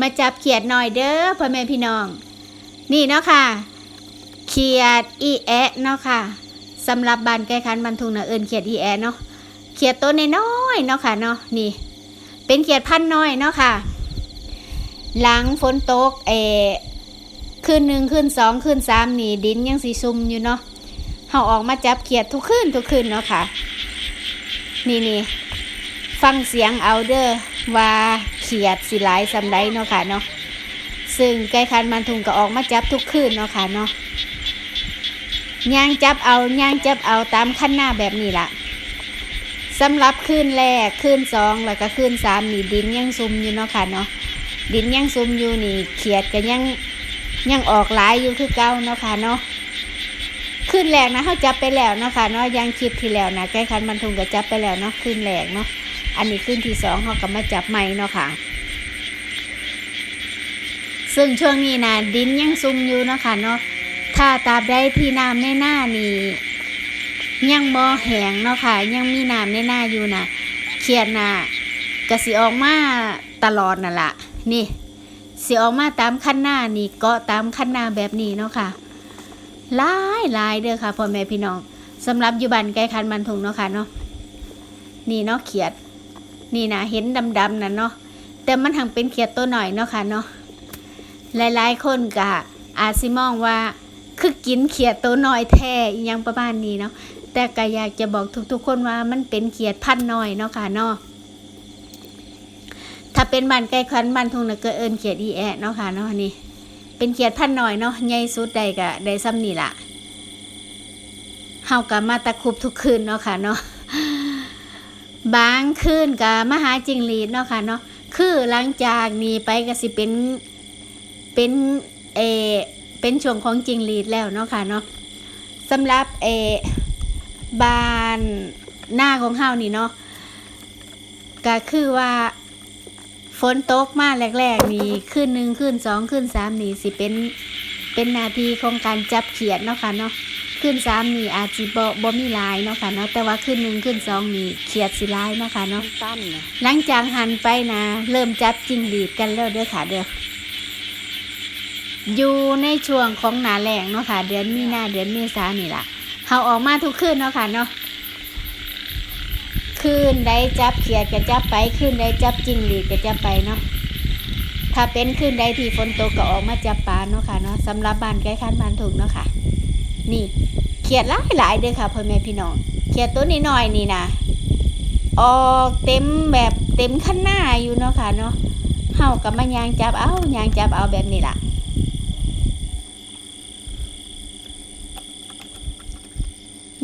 มาจับเขียดหน่อยเด้อพ่อแม่พี่น้อง นี่เนาะค่ะ เขียดอีแอะเนาะค่ะสำหรับบานใกล้คันบันทุงเนะเอิญเขียดอีแอะเนาะเขียดตัวน้อยเนาะค่ะเนาะนี่ เป็นเขียดพันน้อยเนาะค่ะ หลังฝนตกเออคืนหนึ่งคืนสองคืนสามนี่ดินยังสีซุ่มอยู่เนาะเฮาออกมาจับเขียดทุกคืนทุกคืนเนาะค่ะ นี่นี่ฟังเสียงเอาเด้อว่า เขียดสิหลายสำไดเนาะค่ะเนาะซึ่งไก่คันมันทุงก็ออกมาจับทุกคืนเนาะค่ะเนาะย่างจับเอาย่างจับเอาตามขั้นหน้าแบบนี้ละสำหรับคืนแรกคืนสองแล้วก็คืนสามนี่ดินยังซุ่มอยู่เนาะค่ะเนาะดินยังซุ่มอยู่นี่เขียดก็ยังยังออกหลายอยู่คือเก่าเนาะค่ะเนาะคืนแรกนะเขาจับไปแล้วเนาะค่ะเนาะยังคลิปที่แล้วนะไก่คันมันทุงก็จับไปแล้วเนาะคืนแรกเนาะ อันนี้ขึ้นที่สองเขาก็มาจับใหม่เนาะค่ะ ซึ่งช่วงนี้นะดินยังซุ่มอยู่เนาะค่ะเนาะถ้าตาบใดที่น้ำในหน้านี่ยังบ่แหงเนาะค่ะ ยังมีน้ำในหน้าอยู่นะเขียดน่ะกสิออกมาตลอดน่ะละนี่สิออกมาตามขั้นหน้านี่เกาะตามขั้นหน้าแบบนี้เนาะค่ะลายลายเด้อค่ะพ่อแม่พี่น้องสำหรับอยู่บ้านใกล้คันบันทุงเนาะค่ะเนาะนี่เนาะเขียด นี่นะเห็นดำๆน่ะเนาะแต่มันทางเป็นเขียดตัวหน่อยเนาะค่ะเนาะหลายๆคนก็อาจสิมองว่าคือกินเขียดตัวหน้อยแท้อีหยังประมาณนี้เนาะแต่ก็อยากจะบอกทุกๆคนว่ามันเป็นเขียดพันธุ์น้อยเนาะค่ะเนาะถ้าเป็นบ้านใกล้คันบ้านทุงน่ะก็เอินเขียดอีแอะเนาะค่ะเนาะนี่ เป็นเขียดพันธุ์น้อยเนาะใหญ่สุดใดก็ได้ซ้ำนี่ละเฮาก็มาตะคุบทุกคืนเนาะค่ะเนาะ บางคืนกับมหาจิงหรีดเนาะค่ะเนาะคือหลังจากนี้ไปก็สิเป็นเป็นเอเป็นช่วงของจิงหรีดแล้วเนาะค่ะเนาะสำหรับเออบ้านหน้าของเฮานี่เนาะก็คือว่าฝนตกมาแรกๆนี่ขึ้นหนึ่งขึ้นสองขึ้นสามนี่สิเป็นเป็นนาทีของการจับเขียดเนาะค่ะเนาะ ขึ้นสามนี่อาจจะบ่บ่มีหลายเนาะค่ะเนาะแต่ว่าขึ้นหนึ่งขึ้นสองนี่เขียดสิหลายเนาะค่ะเนาะสั้นนะหลังจากหันไปนะเริ่มจับจิงหรีดกันแล้วเด้อค่ะเด้ออยู่ในช่วงของหนาแรงเนาะค่ะ เดือนมีนาเดือนเมษานี่ล่ะเขาออกมาทุกคืนเนาะค่ะเนาะคืนได้จับเขียดก็จับไปคืนได้จับจิงหรีดก็จับไปเนาะถ้าเป็นคืนใดที่ฝนตกก็ออกมาจับปลาเนาะค่ะเนาะสำหรับบ้านใกล้คันบ้านถุงเนาะค่ะ นี่เขียดหลายหลายๆเด้อค่ะพ่อแม่พี่น้องเขียดตัวนี้น้อยนี่นะออกเต็มแบบเต็มขั้นหน้าอยู่เนาะค่ะเนาะเฮากับมายางจับเอายางจับเอาแบบนี้ล่ะ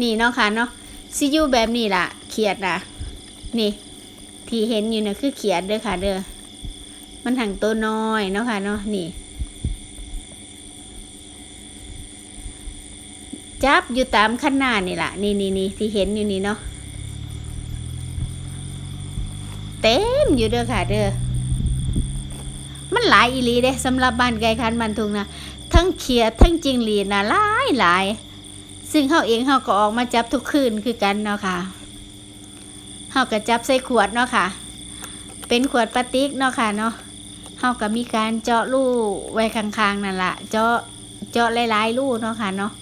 นี่เนาะค่ะเนาะซิยูแบบนี้ล่ะ เขียดนะนี่ ที่เห็นอยู่น่ะคือเขียดเด้อค่ะเด้อมันถังตัวน้อยเนาะค่ะเนาะนี่ จับอยู่ตามขั้นหน้านี่แหละนี่นี่นี่ที่เห็นอยู่นี่เนาะเต็มอยู่เด้อค่ะเด้อมันหลายอีลีเด้สำหรับบ้านไก่คันบันทุงนะทั้งเขียดทั้งจิงหรีนะหลายหลายซึ่งเขาเองเขาก็ออกมาจับทุกคืนคือกันเนาะค่ะเขาก็จับใส่ขวดเนาะค่ะ เป็นขวดพลาสติกเนาะค่ะเนาะเขาก็มีการเจาะรูไว้ข้างๆนั่นละเจาะเจาะหลายๆรูเนาะค่ะเนาะ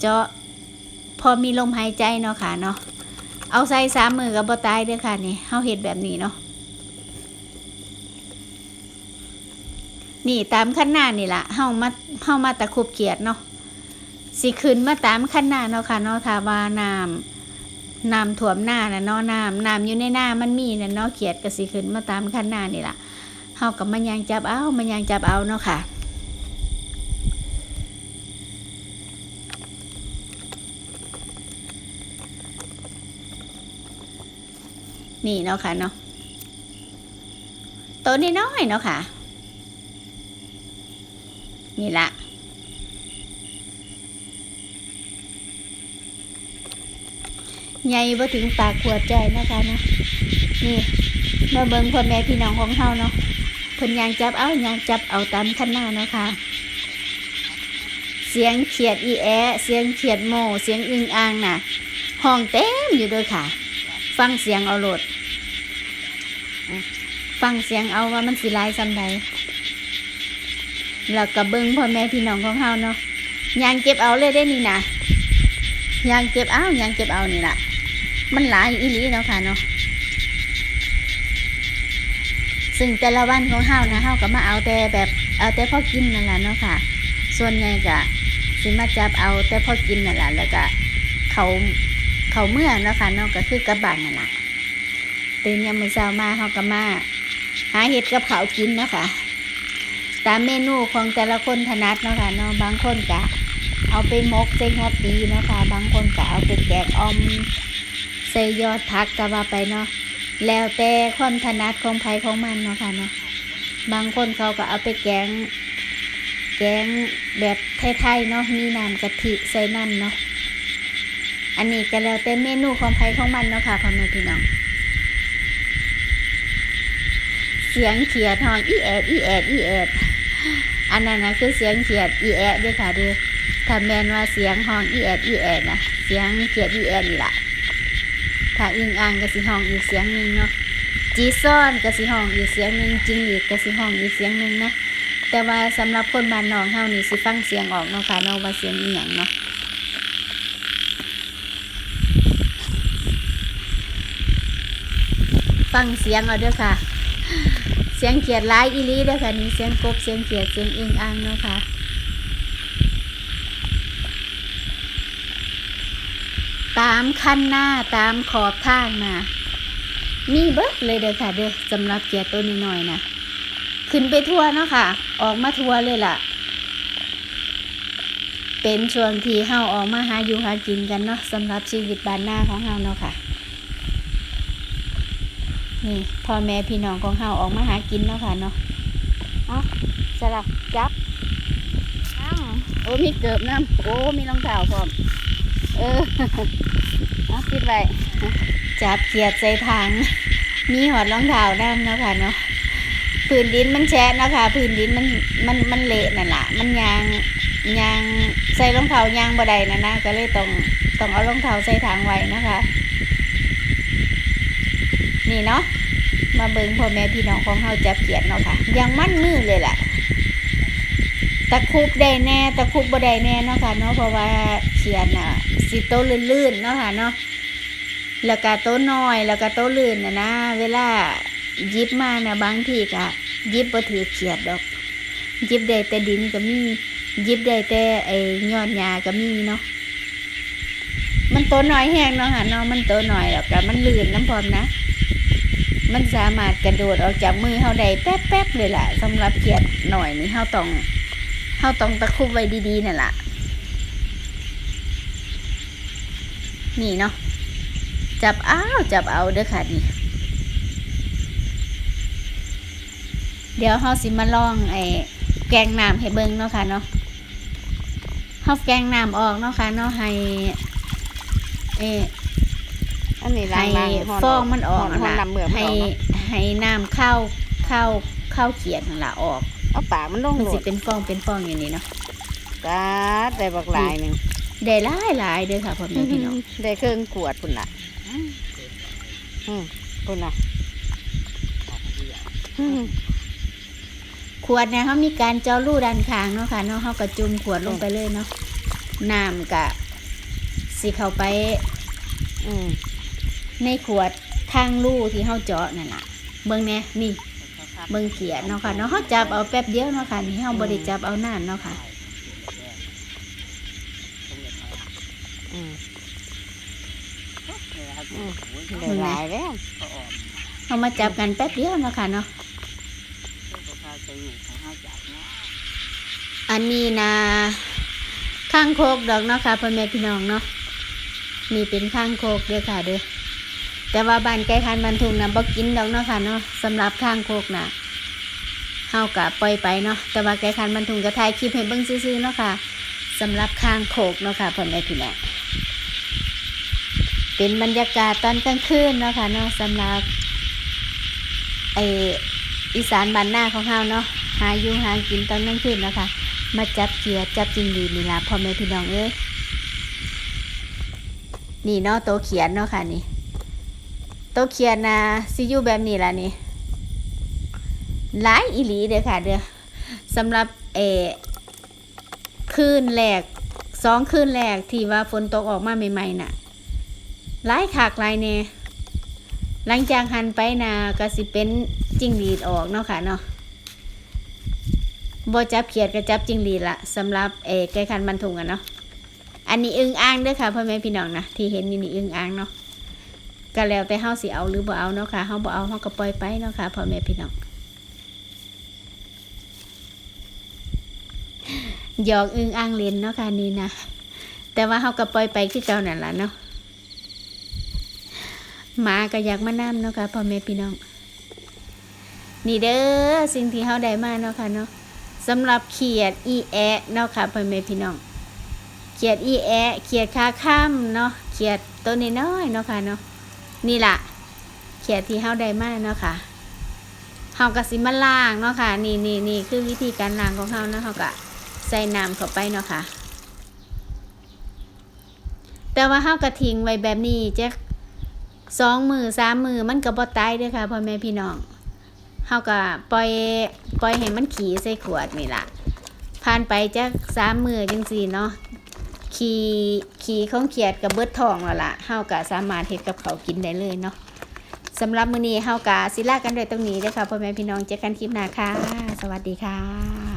เจาะ พอมีลมหายใจเนาะค่ะเนาะเอาใส่สามมือกับบตายเด้อค่ะนี่เฮาเฮ็ดแบบนี้เนาะนี่ตามขั้นหน้านี่ล่ะเฮามาเฮามาตะคุบเกียดเนาะสิขึ้นมาตามขั้นหน้าเนาะค่ะเนาะถ้าวาน้ำน้ำท่วมหน้าน่ะเนาะน้ำน้ำอยู่ในหน้ามันมีน่ะเนาะเขียดก็สิขึ้นมาตามขั้นหน้านี่ล่ะเฮากับมันยางจับเอามันยางจับเอาเนาะค่ะ นี่เนาะค่ะเนาะตัวนี้น้อยๆเนาะค่ะ นี่ละใหญ่บ่ถึงปากขวดใจนะคะเนาะนี่มาเบิ่งพ่อแม่พี่น้องของเฮาเนาะเพิ่นยางจับเอายางจับเอาตามขั้นหน้าเนาะค่ะ เสียงเขียดอีแอ เสียงเขียดโมเสียงอึงอ่างน่ะห้องเต็มอยู่ด้วยค่ะ ฟังเสียงเอาโหลด ฟังเสียงเอาว่ามันสิหลายซำใดแล้วก็เบิ่งพ่อแม่พี่น้องของเฮาเนาะยางเก็บเอาเลยได้นี่นะยางเก็บเอายางเก็บเอานี่ล่ะ มันหลายอีหลีเนาะค่ะเนาะซึ่งแต่ละวันของเฮานะเฮาก็มาเอาแต่แบบเอาแต่พอกินนั่นแหละเนาะค่ะ ส่วนใหญ่ก็สิมาจับเอาแต่พอกินนั่นแหละแล้วก็เขา เขาเมื่อเนาะค่ะเนาะก็คือกระบานนั่นแหละตื่นยามมื้อเช้ามาเฮาก็มาหาเห็ดกับเขากินเนาะค่ะตามเมนูของแต่ละคนถนัดเนาะค่ะเนาะบางคนก็เอาไปมกใส่หัวปีเนาะค่ะบางคนก็เอาไปแกงออมใส่ยอดผักก็ว่าไปเนาะแล้วแต่ความถนัดของไผของมันเนาะค่ะเนาะบางคนเขาก็เอาไปแกง แกงแบบไทยๆเนาะมีน้ำกะทิใส่น้ำเนาะ อันนี้ก็แล้วแต่เมนูของไผของมันเนาะค่ะพ่อแม่พี่น้อง เสียงเขียดห้องอีแอดอีแอดอีแอดอันนั้นนะคือเสียงเขียดอีแอะเด้วยค่ะเด้อถ้าแมนว่าเสียงห้องอีแอดอีแอดนะเสียงเขียดอีแอดนี่ล่ะถ้าอิงอ่างก็สิห้องอีกเสียงหนึ่งเนาะจีซ่อนก็สิห้องอีกเสียงหนึ่งจิงหรีดก็สิห้องอีกเสียงหนึ่งนะแต่ว่าสำหรับคนบ้านนอกเฮานี่สิฟังเสียงออกเนาะค่ะเนาะว่าเสียงอีหยังเนาะ ฟังเสียงเอาเด้อค่ะ เสียงเขียดร้ายอีลีเด้อค่ะนี่เสียงกบเสียงเขียดเสียงอิงอ่างเนาะค่ะตามคันหน้าตามขอบทางนะมีเบิดเลยเด้อค่ะเด้อสำหรับเขียดตัวนี้หน่อยๆนะขึ้นไปทั่วเนาะค่ะ ออกมาทั่วเลยล่ะ เป็นช่วงที่เฮาออกมาหาอยู่หากินกันเนาะสำหรับชีวิตบ้านหน้าของเฮาเนาะค่ะ นี่พ่อแม่พี่น้องของเฮาออกมาหากินเนาะค่ะเนาะเอ๋อสลับจับน้ำโอ้มีเกิบน้ำโอ้มีรองเท้าพร้อมเออเอาปิดไว้จับเกียดใส่ถังมีหอดรองเท้าน้ำเนาะค่ะเนาะพื้นดินมันแฉะเนาะค่ะพื้นดินมันมันมันเละนั่นแหละมันยางยางใส่รองเท้ายางบ่ได้นะนะก็เลยต้องต้องเอารองเท้าใส่ถังไว้นะคะ นี่เนาะมาเบิงพ่อแม่พี่น้องของเฮาจับเขียดเนาะค่ะ ยังมั่นมือเลยล่ะตะคุบได้แน่ตะคุบบ่ได้แน่เนาะค่ะเนาะเพราะว่าเขียดน่ะสิโตลื่นๆเนาะค่ะเนาะแล้วก็โตน้อย แล้วก็โตลื่นน่ะนะเวลายิบมาน่ะบางทีก็ยิบบ่ถือเขียดดอก ยิบได้แต่ดินก็มียิบได้แต่ไอ้ยอดหญ้าก็มีเนาะมันโตน้อยแห้งเนาะค่ะเนาะมันโตน้อยแล้วก็มันลื่นน้ำพร้อมนะ มันสามารถกระโดดออกจากมือเฮาได้แป๊บๆเลยล่ะสำหรับเขียดหน่อยนี่เฮาต้องเฮาต้องตะคุบไว้ดีๆนั่นล่ะ นี่เนาะจับเอาจับเอาเด้อค่ะนี่เดี๋ยวเฮาสิมาลองไอ้แกงน้ำให้เบิ่งเนาะค่ะเนาะเฮาแกงน้ำออกเนาะค่ะเนาะให้เอ อันนี้ล้าให้งล้างฟองมันออกหอนน่ะน้ำเหมือกมันให้ออกเนาะให้น้ำเข้าเข้าเข้าเขียดนั่นล่ะออกเอาปากมันลงมันโหลสิดเป็นฟองเป็นฟองอย่างนี้เนาะกาดได้บักหลายหนึ่งได้หลายหลายเด้อค่ะพ่อแม่พี่น้องได้เครื่องขวดพุ่นละอืมพุ่นละอืม ขวดเนี่ยเขามีการเจาะรูด้านข้างเนาะค่ะเนาะเขาก็จุ่มขวดลงไปเลยเนาะน้ำกะสิเข้าไปอืม ในขวดทางรูที่เขาเจาะนั่นล่ะ เบิ่งแหน่นี่ เบิ่งเขียดเนาะค่ะเนาะเขาจับเอาแป๊บเดียวเนาะค่ะนี่เขาบ่ได้จับเอานานเนาะค่ะอืมอืมได้หลายแล้วเขามาจับกันแป๊บเดียวเนาะค่ะเนาะอันนี้นะข้างโคกดอกเนาะค่ะพ่อแม่พี่น้องเนาะนี่เป็นข้างโคกเด้อค่ะเด้อ แต่ว่าบ้านใกล้คันบันทุงนะบ่กินดอกเนาะค่ะเนาะสำหรับข้างโคกนะเฮากะปล่อยไปเนาะแต่ว่าใกล้คันบันทุงก็ถ่ายคลิปให้เบิ่งซื่อๆเนาะค่ะสำหรับข้างโคกเนาะค่ะพ่อแม่พี่น้องเป็นบรรยากาศตอนกลางคืนเนาะค่ะเนาะสำหรับไออีสานบ้านหน้าของเฮาเนาะหาอยู่หากินตอนกลางคืนเนาะค่ะมาจับเกียจับจริงหรีนี่ล่ะพ่อแม่พี่น้องเอ้ยนี่เนาะโตเขียนเนาะค่ะนี่ ตเขียนนะซิอยู่แบบนี้ล่ะนี่หลายอีหลีเด้อค่ะเด้อสำหรับเอคืนแรกสองคืนแรกที่ว่าฝนตกออกมาใหม่ๆน่ะหลายขากหลายแน่หลังจากหันไปนาก็สิเป็นจิงหรีดออกเนาะค่ะเนาะบ่จับเขียดก็จับจิงหรีดละสำหรับเออไก่คันบันทุงอะเนาะอันนี้อึงอ่างเด้อค่ะพ่อแม่พี่น้องนะที่เห็นนี่นี่อึงอ่างเนาะ ก็แล้วแต่เฮาสิเอาหรือบ่เอาเนาะค่ะเฮาบ่เอาเฮาก็ปล่อยไปเนาะค่ะพ่อแม่พี่น้องหยอกอึ้งอ่างเล่นเนาะค่ะนี่นะแต่ว่าเขาก็ปล่อยไปคือเก่านั่นล่ะเนาะหมาก็อยากมาน้ำเนาะค่ะพ่อแม่พี่น้อง นี่เด้อสิ่งที่เขาได้มาเนาะค่ะเนาะสำหรับเขียดอีแอะเนาะค่ะพ่อแม่พี่น้องเขียดอีแอะเขียดคาข้ามเนาะเขียดตัวน้อยๆเนาะค่ะเนาะ นี่ล่ะเขียดที่เขาได้มาเนาะค่ะเขาก็สิมาล้างเนาะค่ะนี่นี่นี่คือวิธีการล้างของเขาเนาะเขาก็ใส่น้ำเข้าไปเนาะค่ะ แต่ว่าเฮากะทิ้งไว้แบบนี้จะสองมือสามมือมันก็บ่ตายเด้อค่ะพ่อแม่พี่น้องเฮาก็ปล่อยปล่อยให้มันขี่ใส่ขวดนี่ล่ะผ่านไปจะสามมือจังสี่เนาะ ขี่ขี่ของเขียดกับเบิดทองแล้วล่ะเฮากะสามารถเฮ็ดกับเขากินได้เลยเนาะสำหรับมื้อนี้เฮากะสิลากันด้วยตรงนี้เด้อค่ะพ่อแม่พี่น้องเจอกันคลิปหน้าค่ะ สวัสดีค่ะ